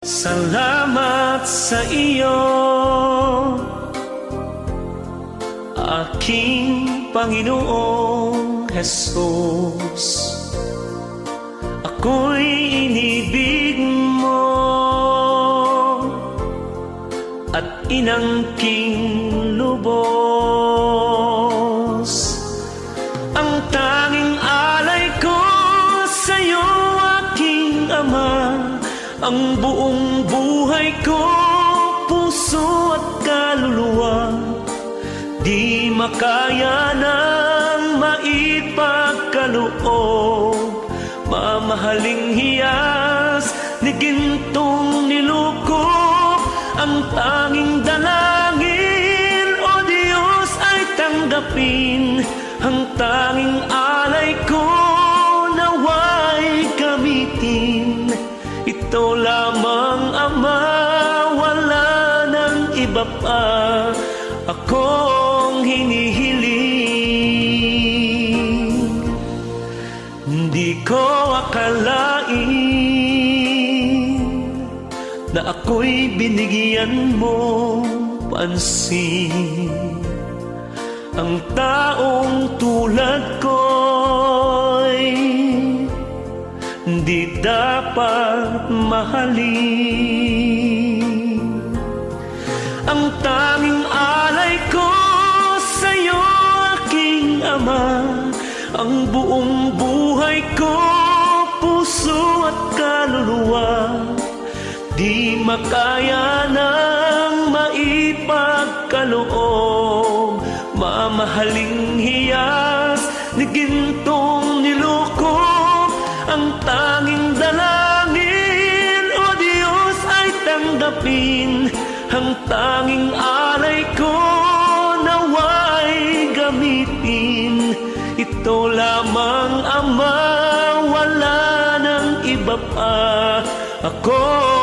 Salamat sa iyo. Aking Panginoong Jesus Ako'y inibig mo At inangking lubos. Ang tanging alay ko sa'yo Ang buong buhay ko, puso at kaluluwa Di makaya ng maipagkaloob. Mamahaling hiyas ni gintong nilukop Ang tanging dalangin, O Diyos ay tanggapin iba pa Akong hinihiling. Hindi ko akalain Na ako'y binigyan mo pansin. Ang taong tulad ko'y Di dapat mahalin Ang tanging alay ko sa'yo aking Ama. Ang buong buhay ko, puso at kaluluwa. Di makaya ng maipagkaloob. Mamahaling hiyas ni gintong nilukop Ang tanging dalangin, O Diyos ay tanggapin Ang tanging alay ko naway gamitin. Ito lamang Ama, wala nang iba pa. Hinihiling